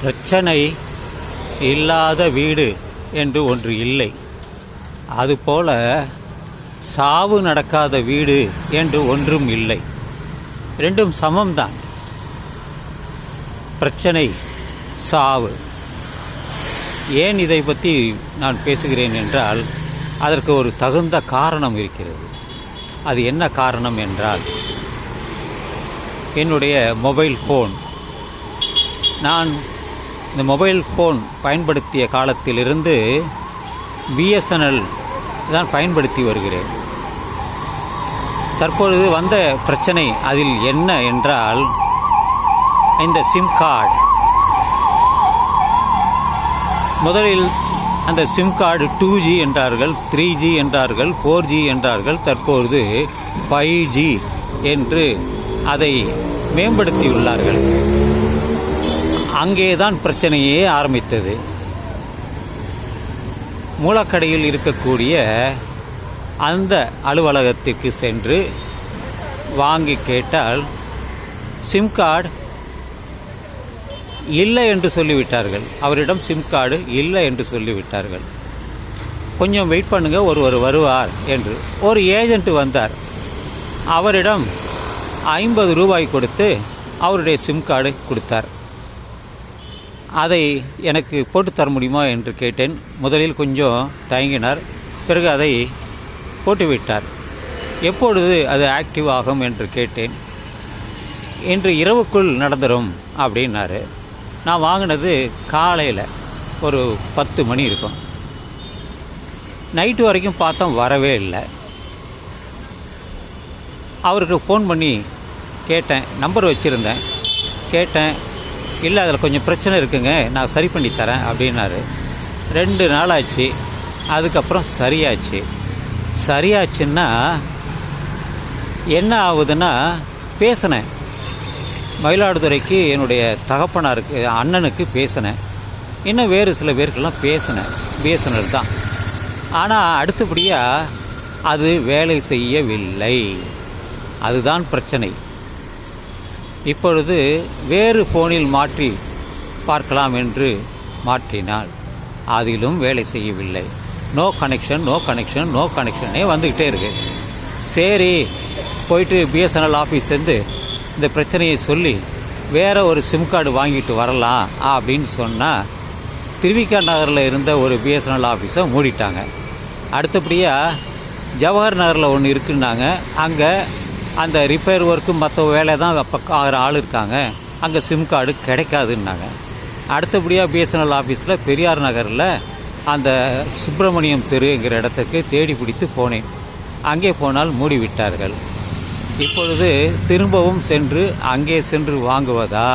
பிரச்சனை இல்லாத வீடு என்று ஒன்று இல்லை. அதுபோல சாவு நடக்காத வீடு என்று ஒன்றும் இல்லை. ரெண்டும் சமம்தான். பிரச்சனை சாவு. ஏன் இதை பற்றி நான் பேசுகிறேன் என்றால் அதற்கு ஒரு தகுந்த காரணம் இருக்கிறது. அது என்ன காரணம் என்றால் என்னுடைய மொபைல் ஃபோன். நான் இந்த மொபைல் ஃபோன் பயன்படுத்திய காலத்திலிருந்து பிஎஸ்என்எல் தான் பயன்படுத்தி வருகிறேன். தற்பொழுது வந்த பிரச்சனை அதில் என்ன என்றால் இந்த சிம் கார்டு முதலில் அந்த சிம் கார்டு டூ ஜி என்றார்கள் த்ரீ ஜி என்றார்கள் ஃபோர் ஜி என்றார்கள் தற்பொழுது ஃபைவ் ஜி என்று அதை மேம்படுத்தியுள்ளார்கள். அங்கேதான் பிரச்சனையே ஆரம்பித்தது. மூலக்கடையில் இருக்கக்கூடிய அந்த அலுவலகத்திற்கு சென்று வாங்கி கேட்டால் சிம் கார்டு இல்லை என்று சொல்லிவிட்டார்கள். அவரிடம் சிம் கார்டு இல்லை என்று சொல்லிவிட்டார்கள். கொஞ்சம் வெயிட் பண்ணுங்கள் ஒருவர் வருவார் என்று ஒரு ஏஜென்ட் வந்தார். அவரிடம் ஐம்பது ரூபாய் கொடுத்து அவருடைய சிம் கார்டு கொடுத்தார். அதை எனக்கு போட்டு தர முடியுமா என்று கேட்டேன். முதலில் கொஞ்சம் தயங்கினார். பிறகு அதை போட்டுவிட்டார். எப்பொழுது அது ஆக்டிவ் ஆகும் என்று கேட்டேன். இன்று இரவுக்குள் நடந்துடும் அப்படின்னாரு. நான் வாங்கினது காலையில் ஒரு பத்து மணி இருக்கும். நைட்டு வரைக்கும் பார்த்தோம் வரவே இல்லை. அவருக்கு ஃபோன் பண்ணி கேட்டேன். நம்பர் வச்சுருந்தேன். கேட்டேன். இல்லை அதில் கொஞ்சம் பிரச்சனை இருக்குங்க. நான் சரி பண்ணி தரேன் அப்படின்னாரு. ரெண்டு நாள் ஆச்சு அதுக்கப்புறம் சரியாச்சு. சரியாச்சுன்னா என்ன ஆகுதுன்னா பேசினேன். மயிலாடுதுறைக்கு என்னுடைய தகப்பனாருக்கு அண்ணனுக்கு பேசினேன். இன்னும் வேறு சில பேருக்கெல்லாம் பேசினேன். பிஎஸ்என்எல் தான். ஆனால் அடுத்தபடியாக அது வேலை செய்யவில்லை. அதுதான் பிரச்சனை. இப்பொழுது வேறு ஃபோனில் மாற்றி பார்க்கலாம் என்று மாற்றினால் அதிலும் வேலை செய்யவில்லை. No connection no connection no கனெக்ஷனே வந்துக்கிட்டே இருக்கு. சரி போயிட்டு பிஎஸ்என்எல் ஆஃபீஸ் இந்த பிரச்சனையை சொல்லி வேறு ஒரு சிம் கார்டு வாங்கிட்டு வரலாம் அப்படின்னு சொன்னால் திருவிக்கா நகரில் இருந்த ஒரு பிஎஸ்என்எல் ஆஃபீஸை மூடிட்டாங்க. அடுத்தபடியாக ஜவஹர் நகரில் ஒன்று இருக்குன்னாங்க. அங்கே அந்த ரிப்பேர் ஒர்க்கு மற்ற வேலை தான் பக்கம் ஆகிற ஆள் இருக்காங்க. அங்கே சிம் கார்டு கிடைக்காதுன்னாங்க. அடுத்தபடியாக பிஎஸ்என்எல் ஆஃபீஸில் பெரியார் நகரில் அந்த சுப்பிரமணியம் தெருங்கிற இடத்துக்கு தேடி பிடித்து போனேன். அங்கே போனால் மூடி விட்டார்கள். இப்பொழுது திரும்பவும் சென்று அங்கே சென்று வாங்குவதா?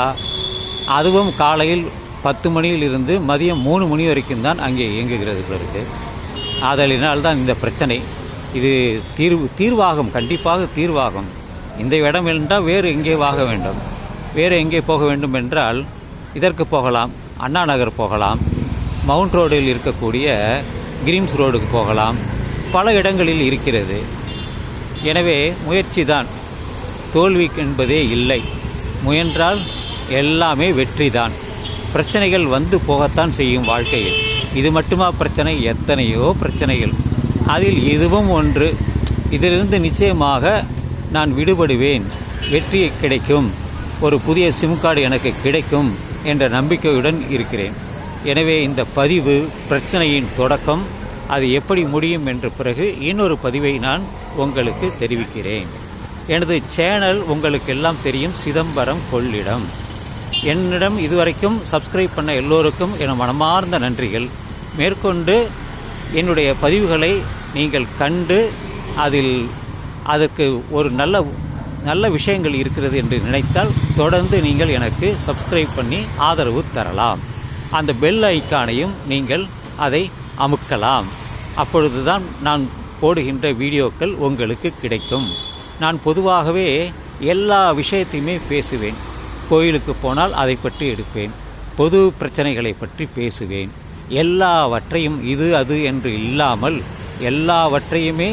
அதுவும் காலையில் பத்து மணியிலிருந்து மதியம் மூணு மணி வரைக்கும் தான் அங்கே இயங்குகிறது பிறகு ஆதலினால் தான் இந்த பிரச்சனை. இது தீர்வு தீர்வாகும் கண்டிப்பாக தீர்வாகும். இந்த இடம் என்றால் வேறு எங்கே வாக வேண்டும்? வேறு எங்கே போக வேண்டும் என்றால் இதற்கு போகலாம் அண்ணா நகர் போகலாம் மவுண்ட் ரோடில் இருக்கக்கூடிய கிரீம்ஸ் ரோடுக்கு போகலாம் பல இடங்களில் இருக்கிறது. எனவே முயற்சி தான். தோல்வி என்பதே இல்லை. முயன்றால் எல்லாமே வெற்றி தான். பிரச்சனைகள் வந்து போகத்தான் செய்யும் வாழ்க்கையில். இது மட்டுமா பிரச்சனை? எத்தனையோ பிரச்சனைகள். அதில் இதுவும் ஒன்று. இதிலிருந்து நிச்சயமாக நான் விடுபடுவேன். வெற்றி கிடைக்கும். ஒரு புதிய சிம் கார்டு எனக்கு கிடைக்கும் என்ற நம்பிக்கையுடன் இருக்கிறேன். எனவே இந்த பதிவு பிரச்சனையின் தொடக்கம். அது எப்படி முடியும் என்ற பிறகு இன்னொரு பதிவை நான் உங்களுக்கு தெரிவிக்கிறேன். எனது சேனல் உங்களுக்கு எல்லாம் தெரியும். சிதம்பரம் கொள்ளிடம். என்னிடம் இதுவரைக்கும் சப்ஸ்கிரைப் பண்ண எல்லோருக்கும் என மனமார்ந்த நன்றிகள். மேற்கொண்டு என்னுடைய பதிவுகளை நீங்கள் கண்டு அதில் அதற்கு ஒரு நல்ல நல்ல விஷயங்கள் இருக்கிறது என்று நினைத்தால் தொடர்ந்து நீங்கள் எனக்கு சப்ஸ்கிரைப் பண்ணி ஆதரவு தரலாம். அந்த பெல் ஐக்கானையும் நீங்கள் அதை அமுக்கலாம். அப்பொழுதுதான் நான் போடுகின்ற வீடியோக்கள் உங்களுக்கு கிடைக்கும். நான் பொதுவாகவே எல்லா விஷயத்தையுமே பேசுவேன். கோயிலுக்கு போனால் அதை பற்றி எடுப்பேன். பொது பிரச்சனைகளை பற்றி பேசுவேன். எல்லாவற்றையும் இது அது என்று இல்லாமல் எல்லாவற்றையுமே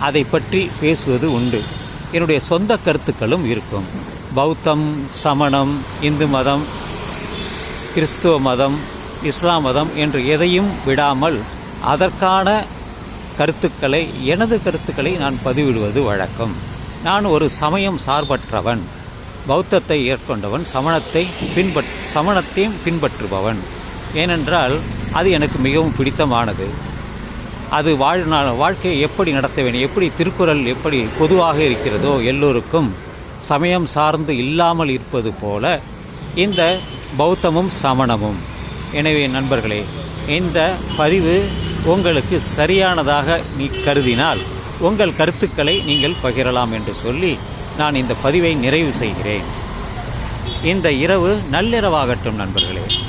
அதை பற்றி பேசுவது உண்டு. என்னுடைய சொந்த கருத்துக்களும் இருக்கும். பௌத்தம் சமணம் இந்து மதம் கிறிஸ்துவ மதம் இஸ்லாம் மதம் என்று எதையும் விடாமல் அதற்கான கருத்துக்களை எனது கருத்துக்களை நான் பதிவிடுவது வழக்கம். நான் ஒரு சமயம் சார்பற்றவன். பௌத்தத்தை ஏற்கொண்டவன் சமணத்தை பின்பற் சமணத்தையும் பின்பற்றுபவன். ஏனென்றால் அது எனக்கு மிகவும் பிடித்தமானது. அது வாழ்நாள் வாழ்க்கையை எப்படி நடத்த வேண்டும் எப்படி திருக்குறள் எப்படி பொதுவாக இருக்கிறதோ எல்லோருக்கும் சமயம் சார்ந்து இல்லாமல் இருப்பது போல இந்த பௌத்தமும் சமணமும். எனவே நண்பர்களே இந்த பதிவு உங்களுக்கு சரியானதாக நீ கருதினால் உங்கள் கருத்துக்களை நீங்கள் பகிரலாம் என்று சொல்லி நான் இந்த பதிவை நிறைவு செய்கிறேன். இந்த இரவு நள்ளிரவாகட்டும் நண்பர்களே.